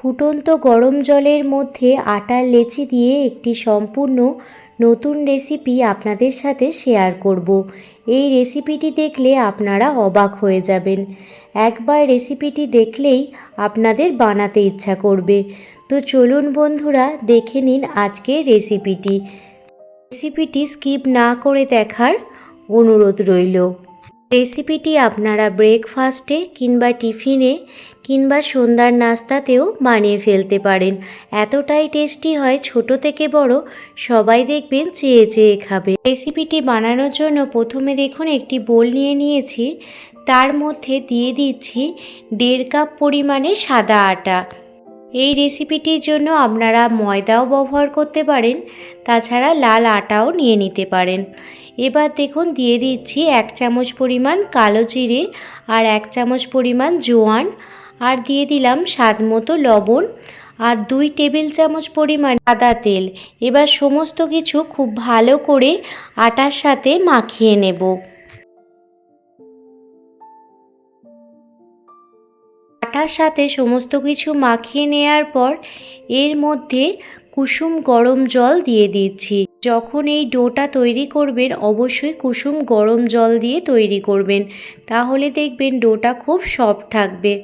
ফুটন্ত গরম জলের মধ্যে আটার লেচি দিয়ে একটি সম্পূর্ণ নতুন রেসিপি আপনাদের সাথে শেয়ার করব। এই রেসিপিটি দেখলে আপনারা অবাক হয়ে যাবেন। একবার রেসিপিটি দেখলেই আপনাদের বানাতে ইচ্ছা করবে। তো চলুন বন্ধুরা, দেখে নিন আজকের রেসিপিটি। রেসিপিটি স্কিপ না করে দেখার অনুরোধ রইল। রেসিপিটি আপনারা ব্রেকফাস্টে কিংবা টিফিনে কিংবা সন্ধ্যার নাস্তাতেও বানিয়ে ফেলতে পারেন। এতটাই টেস্টি হয় ছোট থেকে বড়, সবাই দেখবেন চেয়ে চেয়ে খাবে। রেসিপিটি বানানোর জন্য প্রথমে দেখুন একটি বোল নিয়ে নিয়েছি। তার মধ্যে দিয়ে দিচ্ছি দেড় কাপ পরিমাণে সাদা আটা। এই রেসিপিটির জন্য আপনারা ময়দাও ব্যবহার করতে পারেন, তাছাড়া লাল আটাও নিয়ে নিতে পারেন। এবার দেখুন, দিয়ে দিচ্ছি এক চামচ পরিমাণ কালো জিরে আর এক চামচ পরিমাণ জোয়ান। আর দিয়ে দিলাম স্বাদ মতো লবণ আর দুই টেবিল চামচ পরিমাণ সাদা তেল। এবার সমস্ত কিছু খুব ভালো করে আটার সাথে মাখিয়ে নেব। আটার সাথে সমস্ত কিছু মাখিয়ে নেওয়ার পর এর মধ্যে কুসুম গরম জল দিয়ে দিচ্ছি। যখন এই ডোটা তৈরি করবেন, অবশ্যই কুসুম গরম জল দিয়ে তৈরি করবেন। তাহলে দেখবেন ডোটা খুব সফট থাকবে।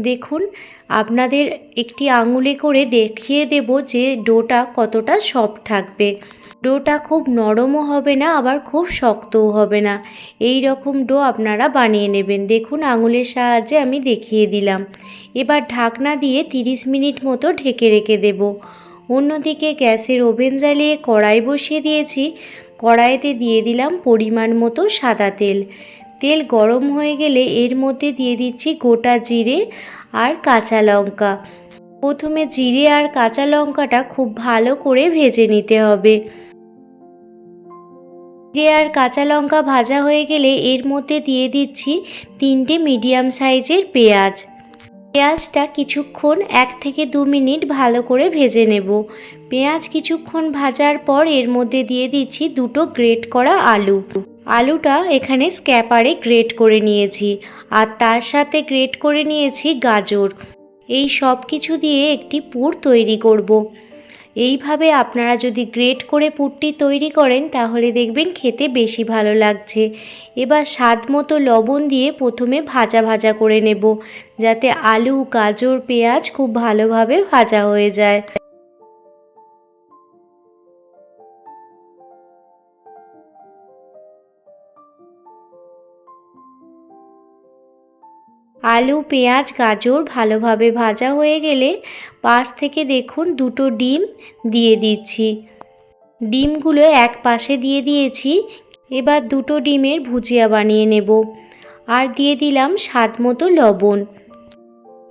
দেখুন, আপনাদের একটি আঙুলে করে দেখিয়ে দেব যে ডোটা কতটা সফট থাকবে। ডোটা খুব নরমও হবে না, আবার খুব শক্তও হবে না। এই রকম ডো আপনারা বানিয়ে নেবেন। দেখুন, আঙুলের সাহায্যে আমি দেখিয়ে দিলাম। এবার ঢাকনা দিয়ে 30 মিনিট মতো ঢেকে রেখে দেব। অন্যদিকে গ্যাসের ওভেন জ্বালিয়ে কড়াই বসিয়ে দিয়েছি। কড়াইতে দিয়ে দিলাম পরিমাণ মতো সাদা তেল। তেল গরম হয়ে গেলে এর মধ্যে দিয়ে দিচ্ছি গোটা জিরে আর কাঁচা লঙ্কা। প্রথমে জিরে আর কাঁচা লঙ্কাটা খুব ভালো করে ভেজে নিতে হবে। জিরে আর কাঁচা লঙ্কা ভাজা হয়ে গেলে এর মধ্যে দিয়ে দিচ্ছি তিনটে মিডিয়াম সাইজের পেঁয়াজ। পেঁয়াজটা কিছুক্ষণ এক থেকে দু মিনিট ভালো করে ভেজে নেব। পেঁয়াজ কিছুক্ষণ ভাজার পর এর মধ্যে দিয়ে দিচ্ছি দুটো গ্রেট করা আলু। আলুটা এখানে স্ক্যাপারে গ্রেট করে নিয়েছি আর তার সাথে গ্রেট করে নিয়েছি গাজর। এই সব কিছু দিয়ে একটি পুর তৈরি করব। এইভাবে আপনারা যদি গ্রেট করে পুরটি তৈরি করেন, তাহলে দেখবেন খেতে বেশি ভালো লাগছে। এবার স্বাদ মতো লবণ দিয়ে প্রথমে ভাজা ভাজা করে নেব, যাতে আলু, গাজর, পেঁয়াজ খুব ভালোভাবে ভাজা হয়ে যায়। আলু, পেঁয়াজ, গাজর ভালোভাবে ভাজা হয়ে গেলে পাশ থেকে দেখুন দুটো ডিম দিয়ে দিচ্ছি। ডিমগুলো এক পাশে দিয়ে দিয়েছি। এবার দুটো ডিমের ভুজিয়া বানিয়ে নেব। আর দিয়ে দিলাম স্বাদ মতো লবণ।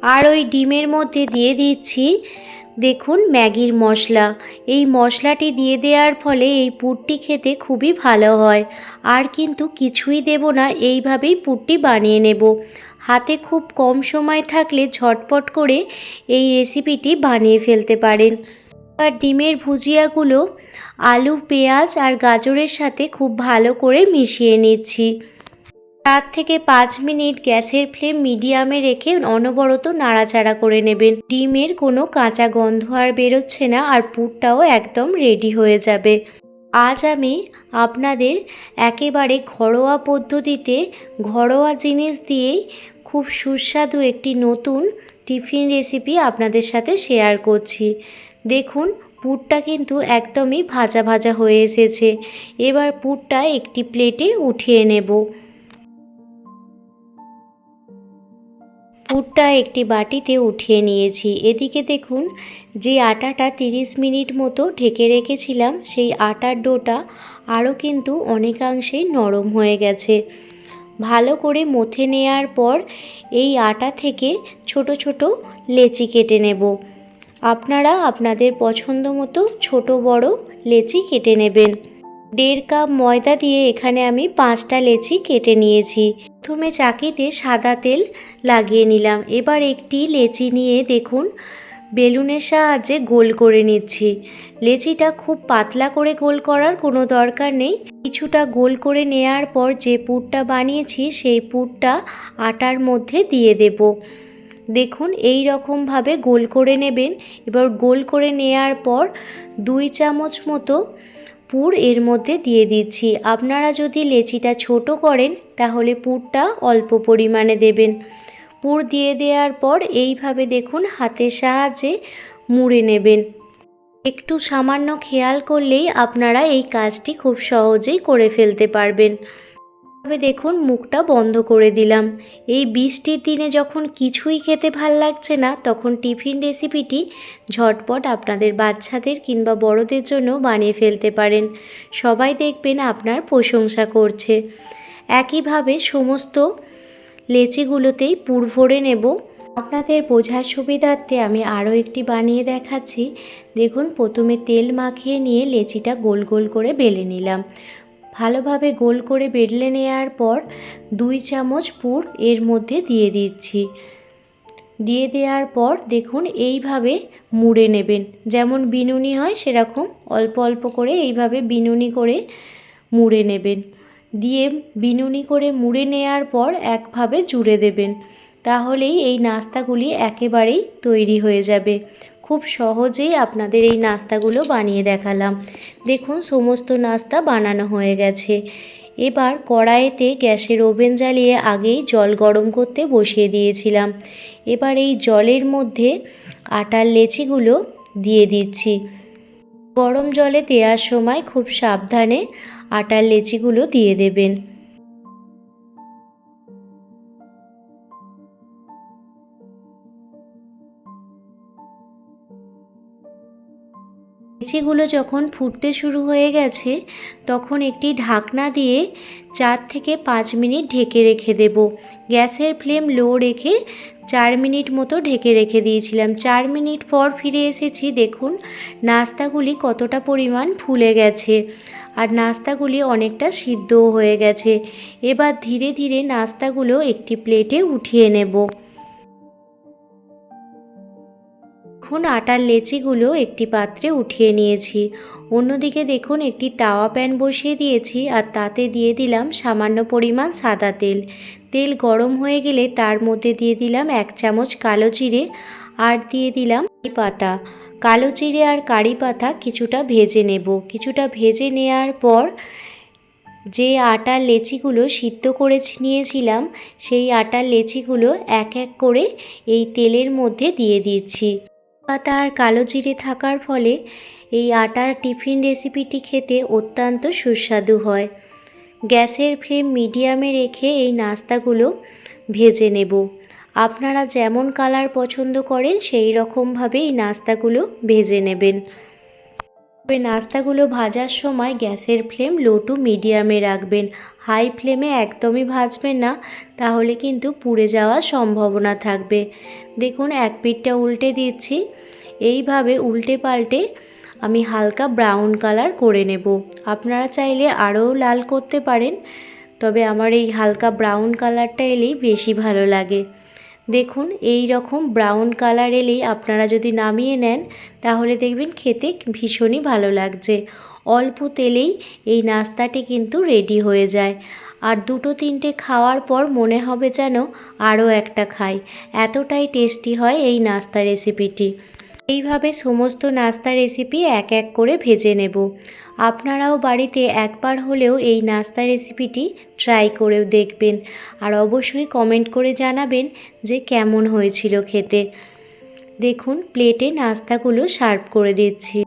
আর ওই ডিমের মধ্যে দিয়ে দিচ্ছি দেখুন ম্যাগির মশলা। এই মশলাটি দিয়ে দেওয়ার ফলে এই পুরটি খেতে খুবই ভালো হয়। আর কিন্তু কিছুই দেব না, এইভাবেই পুরটি বানিয়ে নেব। হাতে খুব কম সময় থাকলে ঝটপট করে এই রেসিপিটি বানিয়ে ফেলতে পারেন। আর ডিমের ভুজিয়াগুলো আলু, পেঁয়াজ আর গাজরের সাথে খুব ভালো করে মিশিয়ে নিচ্ছি। চার থেকে পাঁচ মিনিট গ্যাসের ফ্লেম মিডিয়ামে রেখে অনবরত নাড়াচাড়া করে নেবেন। ডিমের কোনো কাঁচা গন্ধ আর বেরোচ্ছে না আর পুরটাও একদম রেডি হয়ে যাবে। আজ আমি আপনাদের একেবারে ঘরোয়া পদ্ধতিতে ঘরোয়া জিনিস দিয়েই খুব সুস্বাদু একটি নতুন টিফিন রেসিপি আপনাদের সাথে শেয়ার করছি। দেখুন, পুরটা কিন্তু একদমই ভাজা ভাজা হয়ে এসেছে। এবার পুরটা একটি প্লেটে উঠিয়ে নেব। পুরটা একটি বাটিতে উঠিয়ে নিয়েছি। এদিকে দেখুন, যে আটাটা 30 মিনিট মতো ঢেকে রেখেছিলাম, সেই আটার ডোটা আরও কিন্তু অনেকাংশেই নরম হয়ে গেছে। ভালো করে মথে নেয়ার পর এই আটা থেকে ছোট ছোট লেচি কেটে নেব। আপনারা আপনাদের পছন্দ মতো ছোট বড় লেচি কেটে নেবেন। দেড় কাপ ময়দা দিয়ে এখানে আমি পাঁচটা লেচি কেটে নিয়েছি। প্রথমে চাকিতে সাদা তেল লাগিয়ে নিলাম। এবার একটি লেচি নিয়ে দেখুন, বেলুনের সাহায্যে গোল করে নিচ্ছি। লেচিটা খুব পাতলা করে গোল করার কোনো দরকার নেই। কিছুটা গোল করে নেয়ার পর যে পুরটা বানিয়েছি, সেই পুরটা আটার মধ্যে দিয়ে দেব। দেখুন, এই রকমভাবে গোল করে নেবেন। এবার গোল করে নেওয়ার পর দুই চামচ মতো পুর এর মধ্যে দিয়ে দিচ্ছি। আপনারা যদি লেচিটা ছোট করেন, তাহলে পুরটা অল্প পরিমাণে দেবেন। পুর দিয়ে দেওয়ার পর এইভাবে দেখুন হাতের সাহায্যে মুড়ে নেবেন। একটু সামান্য খেয়াল করলেই আপনারা এই কাজটি খুব সহজেই করে ফেলতে পারবেন। তবে দেখুন, মুখটা বন্ধ করে দিলাম। এই বৃষ্টির দিনে যখন কিছুই খেতে ভালো লাগছে না, তখন টিফিন রেসিপিটি ঝটপট আপনাদের বাচ্চাদের কিংবা বড়দের জন্য বানিয়ে ফেলতে পারেন। সবাই দেখবেন আপনার প্রশংসা করছে। একইভাবে সমস্ত লেচিগুলোতেই পুর ভরে নেব। আপনাদের বোঝার সুবিধার্থে আমি আরও একটি বানিয়ে দেখাচ্ছি। দেখুন, প্রথমে তেল মাখিয়ে নিয়ে লেচিটা গোল গোল করে বেলে নিলাম। ভালোভাবে গোল করে বেলে নেওয়ার পর দুই চামচ পুর এর মধ্যে দিয়ে দিচ্ছি। দিয়ে দেওয়ার পর দেখুন এইভাবে মুড়ে নেবেন। যেমন বিনুনি হয় সেরকম অল্প অল্প করে এইভাবে বিনুনি করে মুড়ে নেবেন। দিয়ে বিনুনি করে মুড়ে নেওয়ার পর একভাবে জুড়ে দেবেন। তাহলেই এই নাস্তাগুলি একেবারেই তৈরি হয়ে যাবে। খুব সহজেই আপনাদের এই নাস্তাগুলো বানিয়ে দেখালাম। দেখুন, সমস্ত নাস্তা বানানো হয়ে গেছে। এবার কড়াইতে গ্যাসের ওভেন জ্বালিয়ে আগেই জল গরম করতে বসিয়ে দিয়েছিলাম। এবার এই জলের মধ্যে আটার লেচিগুলো দিয়ে দিচ্ছি। গরম জলে দেওয়ার সময় খুব সাবধানে আটার লেচিগুলো দিয়ে দেবেন। লিচিগুলো যখন ফুটতে শুরু হয়ে গেছে, তখন একটি ঢাকনা দিয়ে চার থেকে পাঁচ মিনিট ঢেকে রেখে দেব। গ্যাসের ফ্লেম লো রেখে চার মিনিট মতো ঢেকে রেখে দিয়েছিলাম। চার মিনিট পর ফিরে এসেছি, দেখুন নাস্তাগুলি কতটা পরিমাণ ফুলে গেছে আর নাস্তাগুলি অনেকটা সিদ্ধও হয়ে গেছে। এবার ধীরে ধীরে নাস্তাগুলো একটি প্লেটে উঠিয়ে নেব। এখন আটার লেচিগুলো একটি পাত্রে উঠিয়ে নিয়েছি। অন্যদিকে দেখুন, একটি তাওয়া প্যান বসিয়ে দিয়েছি আর তাতে দিয়ে দিলাম সামান্য পরিমাণ সাদা তেল। তেল গরম হয়ে গেলে তার মধ্যে দিয়ে দিলাম এক চামচ কালো জিরে আর দিয়ে দিলাম কারি পাতা। কালো জিরে আর কারি পাতা কিছুটা ভেজে নেব। কিছুটা ভেজে নেওয়ার পর যে আটার লেচিগুলো সিদ্ধ করে নিয়েছিলাম, সেই আটার লেচিগুলো এক এক করে এই তেলের মধ্যে দিয়ে দিচ্ছি। পাতা আর কালো জিরে থাকার ফলে এই আটার টিফিন রেসিপিটি খেতে অত্যন্ত সুস্বাদু হয়। গ্যাসের ফ্লেম মিডিয়ামে রেখে এই নাস্তাগুলো ভেজে নেব। আপনারা যেমন কালার পছন্দ করেন, সেই রকমভাবে এই নাস্তাগুলো ভেজে নেবেন। তবে নাস্তাগুলো ভাজার সময় গ্যাসের ফ্লেম লো টু মিডিয়ামে রাখবেন। হাই ফ্লেমে একদমই ভাজবেন না, তাহলে কিন্তু পুড়ে যাওয়ার সম্ভাবনা থাকবে। দেখুন, এক পিঠটা উল্টে দিচ্ছি। এইভাবে উল্টে পাল্টে আমি হালকা ব্রাউন কালার করে নেব। আপনারা চাইলে আরও লাল করতে পারেন, তবে আমার এই হালকা ব্রাউন কালারটা এলেই বেশি ভালো লাগে। দেখুন, এই রকম ব্রাউন কালার এলেই আপনারা যদি নামিয়ে নেন, তাহলে দেখবেন খেতে ভীষণই ভালো লাগছে। অল্প তেলেই এই নাস্তাটি কিন্তু রেডি হয়ে যায়। আর দুটো তিনটে খাওয়ার পর মনে হবে যেন আরও একটা খাই। এতটাই টেস্টি হয় এই নাস্তা রেসিপিটি এইভাবে সমস্ত নাস্তা রেসিপি এক এক করে ভেজে নেব। আপনারাও বাড়িতে একবার হলেও এই নাস্তা রেসিপিটি ট্রাই করেও দেখবেন আর অবশ্যই কমেন্ট করে জানাবেন যে কেমন হয়েছিল খেতে। দেখুন প্লেটে নাস্তাগুলো সার্ভ করে দিচ্ছি।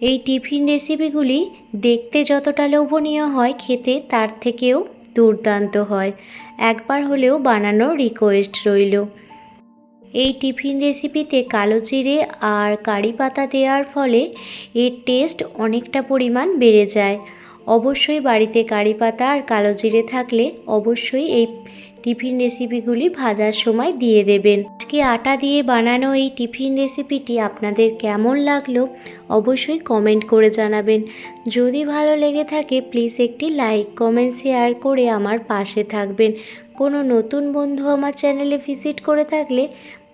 এই টিফিন রেসিপিগুলি দেখতে যতটা লোভনীয় হয় খেতে, তার থেকেও দুর্দান্ত হয়। একবার হলেও বানানোর রিকোয়েস্ট রইল। এই টিফিন রেসিপিতে কালো জিরে আর কারি পাতা দেওয়ার ফলে এর টেস্ট অনেকটা পরিমাণ বেড়ে যায়। অবশ্যই বাড়িতে কারি পাতা আর কালো জিরে থাকলে অবশ্যই এই টিফিন রেসিপিগুলি ভাজার সময় দিয়ে দেবেন। আজকে আটা দিয়ে বানানো এই টিফিন রেসিপিটি আপনাদের কেমন লাগল অবশ্যই কমেন্ট করে জানাবেন। যদি ভালো লেগে থাকে প্লিজ একটি লাইক কমেন্ট শেয়ার করে আমার পাশে থাকবেন। কোনো নতুন বন্ধু আমার চ্যানেলে ভিজিট করে থাকলে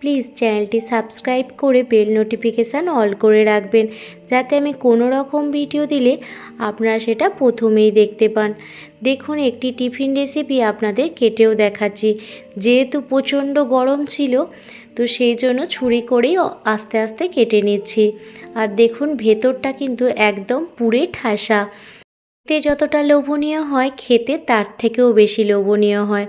প্লিজ চ্যানেলটি সাবস্ক্রাইব করে বেল নোটিফিকেশান অল করে রাখবেন, যাতে আমি কোনো রকম ভিডিও দিলে আপনারা সেটা প্রথমেই দেখতে পান। দেখুন, একটি টিফিন রেসিপি আপনাদের কেটেও দেখাচ্ছি। যেহেতু প্রচণ্ড গরম ছিল, তো সেই জন্য ছুরি করেই আস্তে আস্তে কেটে নিচ্ছি। আর দেখুন, ভেতরটা কিন্তু একদম পুরে ঠাসা। দেখতে যতটা লোভনীয় হয়, খেতে তার থেকেও বেশি লোভনীয় হয়।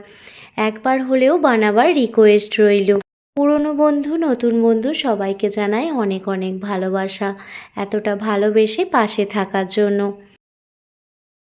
একবার হলেও বানাবার রিকোয়েস্ট রইল। পুরনো বন্ধু, নতুন বন্ধু সবাইকে জানায় অনেক অনেক ভালোবাসা। এতটা ভালোবেসে পাশে থাকার জন্য।